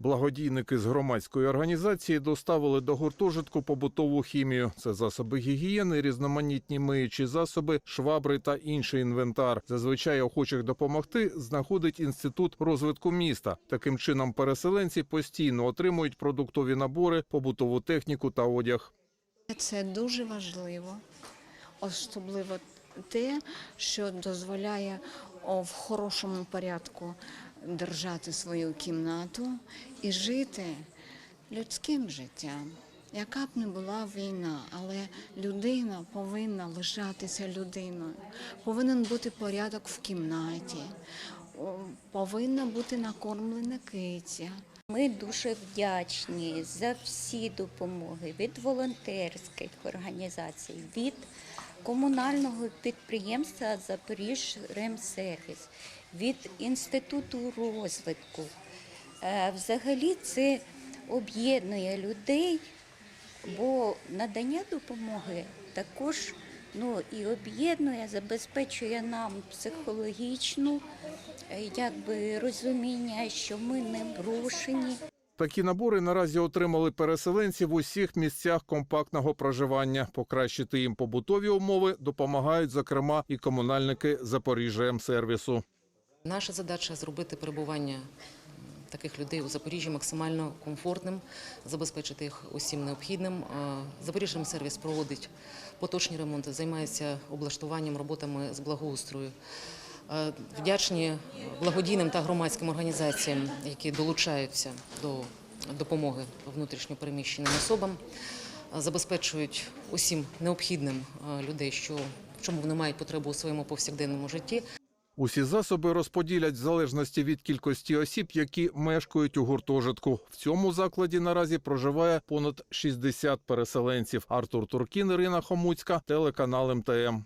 Благодійники з громадської організації доставили до гуртожитку побутову хімію. Це засоби гігієни, різноманітні миючі засоби, швабри та інший інвентар. Зазвичай охочих допомогти знаходить інститут розвитку міста. Таким чином, переселенці постійно отримують продуктові набори, побутову техніку та одяг. Це дуже важливо, особливо те, що дозволяє в хорошому порядку держати свою кімнату і жити людським життям. Яка б не була війна, але людина повинна лишатися людиною. Повинен бути порядок в кімнаті, повинна бути накормлена киця. Ми дуже вдячні за всі допомоги від волонтерських організацій, від комунального підприємства Запоріжремсервіс, від інституту розвитку. Е, Взагалі це об'єднує людей, бо надання допомоги також ну, і об'єднує, забезпечує нам психологічну е, якби, розуміння, що ми не брошені. Такі набори наразі отримали переселенці в усіх місцях компактного проживання. Покращити їм побутові умови допомагають, зокрема, і комунальники Запоріжжя сервісу. Наша задача зробити перебування таких людей у Запоріжжі максимально комфортним, забезпечити їх усім необхідним. Запоріжжям сервіс проводить поточні ремонти, займається облаштуванням роботами з благоустрою. Е, Вдячні благодійним та громадським організаціям, які долучаються до допомоги внутрішньопереміщеним особам, е, забезпечують усім необхідним е, людей, що в чому вони мають потребу у своєму повсякденному житті. Усі засоби розподілять в залежності від кількості осіб, які мешкають у гуртожитку. В цьому закладі наразі проживає понад 60 переселенців. Артур Туркін, Ірина Хомуцька, телеканал МТМ.